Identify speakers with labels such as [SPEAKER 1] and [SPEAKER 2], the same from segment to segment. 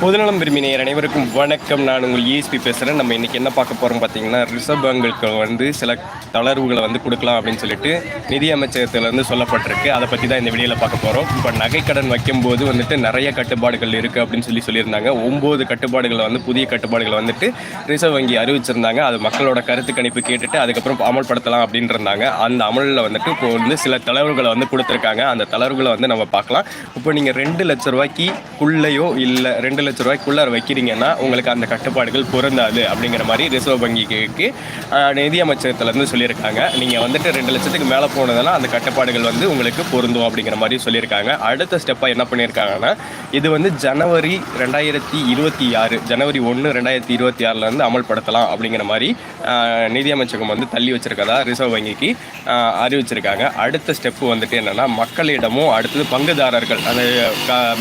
[SPEAKER 1] பொதுநலம் விரும்பினர் அனைவருக்கும் வணக்கம். நான் உங்கள் இஎஸ்பி பேசுகிறேன் நம்ம இன்றைக்கி என்ன பார்க்க போகிறோம் பார்த்தீங்கன்னா ரிசர்வ் பேங்குக்கு வந்து சில தளர்வுகளை வந்து கொடுக்கலாம் அப்படின்னு சொல்லிட்டு நிதி அமைச்சகத்திலேருந்து சொல்லப்பட்டிருக்கு. அதை பற்றி தான் இந்த வீடியோவில் பார்க்க போகிறோம் இப்போ நகைக்கடன் வைக்கும்போது வந்துட்டு நிறைய கட்டுப்பாடுகள் இருக்குது அப்படின்னு சொல்லி சொல்லியிருந்தாங்க. ஒம்பது கட்டுப்பாடுகளை வந்து புதிய கட்டுப்பாடுகளை வந்துட்டு ரிசர்வ் வங்கி அறிவிச்சிருந்தாங்க. அது மக்களோட கருத்து கணிப்பு கேட்டுட்டு அதுக்கப்புறம் அமல்படுத்தலாம் அப்படின்றாங்க இருந்தாங்க அந்த அமலில் வந்துட்டு இப்போ வந்து சில தளர்வுகளை வந்து கொடுத்துருக்காங்க. அந்த தளர்வுகளை வந்து நம்ம பார்க்கலாம். இப்போ நீங்கள் ரெண்டு லட்ச ரூபாய்க்குள்ளேயோ இல்லை ரெண்டு லட்ச ரூபாய்க்குள்ளார வைக்கிறீங்கன்னா உங்களுக்கு அந்த கட்டுப்பாடுகள் பொருந்தாது அப்படிங்கிற மாதிரி ரிசர்வ் வங்கிக்கு நிதியமைச்சகத்துலேருந்து நிதி சொல்லியிருக்காங்க. நீங்கள் வந்துட்டு ரெண்டு லட்சத்துக்கு மேலே போனதுன்னா அந்த கட்டுப்பாடுகள் வந்து உங்களுக்கு பொருந்தும் அப்படிங்கிற மாதிரி சொல்லியிருக்காங்க. அடுத்த ஸ்டெப்பாக என்ன பண்ணியிருக்காங்கன்னா இது வந்து ஜனவரி ரெண்டாயிரத்தி இருபத்தி ஆறு ஜனவரி ஒன்று ரெண்டாயிரத்தி இருபத்தி ஆறுலேருந்து அமல்படுத்தலாம் அப்படிங்கிற மாதிரி நிதியமைச்சகம் நிதி அமைச்சகம் வந்து தள்ளி வச்சுருக்கதா ரிசர்வ் வங்கிக்கு அறிவிச்சிருக்காங்க. அடுத்த ஸ்டெப்பு வந்துட்டு என்னென்னா மக்களிடமும் அடுத்தது பங்குதாரர்கள் அந்த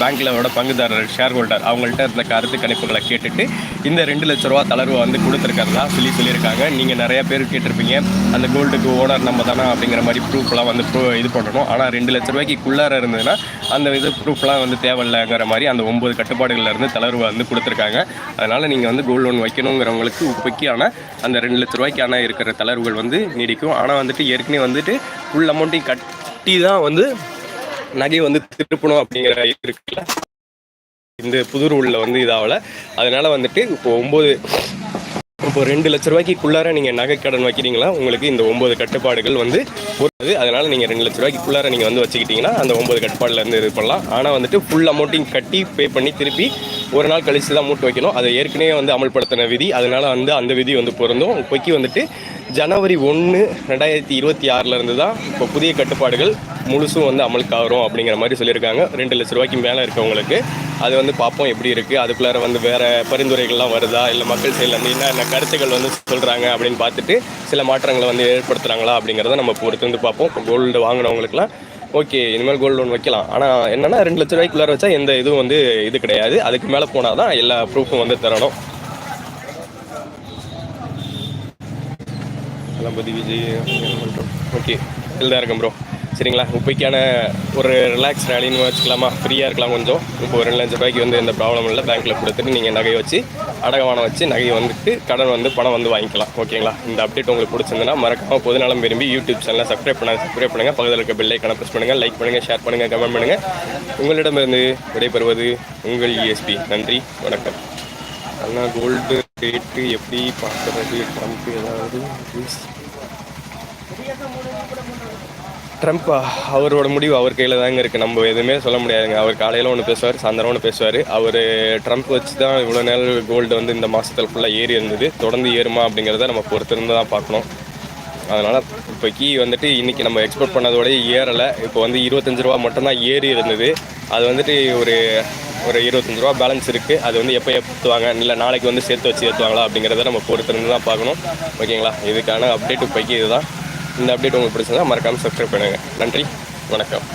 [SPEAKER 1] பேங்க்லோட பங்குதாரர்கள் ஷேர் ஹோல்டர் அவங்கள்ட்ட இருந்த கருத்து கணிப்புகளை கேட்டுட்டு இந்த ரெண்டு லட்ச ரூபா தளர்வு வந்து கொடுத்துருக்கறதா சொல்லி சொல்லியிருக்காங்க. நீங்கள் நிறைய பேர் கேட்டிருப்பீங்க. அந்த கோல்டுக்கு ஓனர் நம்ம தானே அப்படிங்கிற மாதிரி ப்ரூஃப்லாம் வந்து ப்ரூ இது பண்ணணும். ஆனால் ரெண்டு லட்ச ரூபாய்க்குள்ளார இருந்ததுன்னா அந்த இது ப்ரூஃப்லாம் வந்து தேவையில்லைங்கிற மாதிரி அந்த ஒம்பது கட்டுப்பாடுகள்லேருந்து தளர்வு வந்து கொடுத்துருக்காங்க. அதனால் நீங்கள் வந்து கோல்டு லோன் வைக்கணுங்கிறவங்களுக்கு இப்போக்கியான அந்த ரெண்டு லட்ச ரூபாய்க்கான இருக்கிற தளர்வுகள் வந்து நீடிக்கும். ஆனால் வந்துட்டு ஏற்கனவே வந்துட்டு ஃபுல் அமௌண்ட்டையும் கட்டி தான் வந்து நகை வந்து திருப்பணும் அப்படிங்கிற இது இருக்குல்ல. இந்த புது ரூலில் வந்து இதாகலை அதனால் வந்துட்டு இப்போ ஒம்பது இப்போ ரெண்டு லட்ச ரூபாய்க்குள்ளார நீங்கள் நகை கடன் வைக்கிறீங்களா? உங்களுக்கு இந்த ஒம்பது கட்டுப்பாடுகள் வந்து பொறுத்து அதனால் நீங்கள் ரெண்டு லட்ச ரூபாய்க்குள்ளார நீங்கள் வந்து வச்சுக்கிட்டிங்கன்னா அந்த ஒம்பது கட்டுப்பாடுலேருந்து இது பண்ணலாம். ஆனால் வந்துட்டு ஃபுல் அமௌண்ட்டையும் கட்டி பே பண்ணி திருப்பி ஒரு நாள் கழிச்சு தான் மூட்டு வைக்கணும். அதை ஏற்கனவே வந்து அமல்படுத்தின விதி. அதனால் வந்து அந்த விதி வந்து பொருந்தும். இப்போக்கி வந்துட்டு ஜனவரி ஒன்று ரெண்டாயிரத்தி இருபத்தி ஆறிலேருந்து தான் இப்போ புதிய கட்டுப்பாடுகள் முழுசும் வந்து அமலுக்கு ஆகும் அப்படிங்கிற மாதிரி சொல்லியிருக்காங்க. ரெண்டு லட்ச ரூபாய்க்கு மேலே இருக்கவங்களுக்கு. அது வந்து பார்ப்போம் எப்படி இருக்குது அதுக்குள்ளார வந்து வேறு பரிந்துரைகள்லாம் வருதா? இல்லை மக்கள் சைடில் வந்து என்னென்ன கருத்துக்கள் வந்து சொல்கிறாங்க அப்படின்னு பார்த்துட்டு சில மாற்றங்களை வந்து ஏற்படுத்துகிறாங்களா அப்படிங்கிறத நம்ம பொறுத்து வந்து பார்ப்போம். கோல்டு வாங்கினவங்களுக்குலாம் ஓகே இனிமேல் கோல்டு லோன் வைக்கலாம். ஆனால் என்னென்னா ரெண்டு லட்ச ரூபாய்க்குள்ளார வச்சா எந்த இதுவும் வந்து இது கிடையாது. அதுக்கு மேலே போனால் தான் எல்லா ப்ரூஃபும் வந்து தரணும். தளபதி விஜய் ஓகே இதில் இருக்கேன் ப்ரோ சரிங்களா? இப்போக்கான ஒரு ரிலாக்ஸ் ரேலின்னு வச்சுக்கலாமா? ஃப்ரீயாக இருக்கலாம் கொஞ்சம். இப்போ ஒரு ரெண்டு லட்ச ரூபாய்க்கு வந்து எந்த ப்ராப்ளம் இல்லை. பேங்க்கில் கொடுத்துட்டு நீங்கள் நகையை வச்சு அடகவானம் வச்சு நகையை வந்துட்டு கடன் வந்து பணம் வந்து வாங்கிக்கலாம். ஓகேங்களா? இந்த அப்டேட் உங்களுக்கு பிடிச்சிருந்தனா மறக்காமல் பொதுநலம் விரும்பி யூடியூப் சேனலை சப்ஸ்கிரைப் பண்ண சப்ஸ்கிரைப் பண்ணுங்கள் பக்கத்தில் இருக்க பெல்லை கணக்கு ப்ரெஸ் பண்ணுங்கள் லைக் பண்ணுங்கள் ஷேர் பண்ணுங்கள் கமெண்ட் பண்ணுங்கள் உங்களிடமிருந்து விடைபெறுவது உங்கள் இஎஸ்பி நன்றி வணக்கம். ஆனால் கோல்டு ரேட்டு எப்படி பார்க்குறது? ட்ரம்ப் ஏதாவது ட்ரம்ப் அவரோட முடிவு அவர் கையில் தாங்க இருக்குது நம்ம எதுவுமே சொல்ல முடியாதுங்க. அவர் காலையில் ஒன்று பேசுவார் சாயந்தரம் ஒன்று பேசுவார். அவர் ட்ரம்ப் வச்சு தான் இவ்வளோ நாள் கோல்டு வந்து இந்த மாதத்தில் ஃபுல்லாக ஏறி இருந்தது. தொடர்ந்து ஏறுமா அப்படிங்கிறத நம்ம பொறுத்திருந்து தான் பார்க்கணும். அதனால் இப்போக்கி வந்துட்டு இன்றைக்கி நம்ம எக்ஸ்போர்ட் பண்ணதோடய ஏறலை. இப்போ வந்து இருபத்தஞ்சு ரூபா மட்டும்தான் ஏறி இருந்தது. அது வந்துட்டு ஒரு ஒரு இருபத்தஞ்சு ரூபா பேலன்ஸ் இருக்குது அது வந்து எப்போ ஏற்றுவாங்க இல்லை நாளைக்கு வந்து சேர்த்து வச்சு ஏற்றுவாங்களா அப்படிங்கிறத நம்ம பொறுத்திருந்து தான் பார்க்கணும். ஓகேங்களா? இதுக்கான அப்டேட் இப்போக்கி இதுதான். இந்த அப்டேட் உங்களுக்கு பிடிச்சிருந்தா மறக்காமல் சப்ஸ்கிரைப் பண்ணுங்கள் நன்றி. வணக்கம்.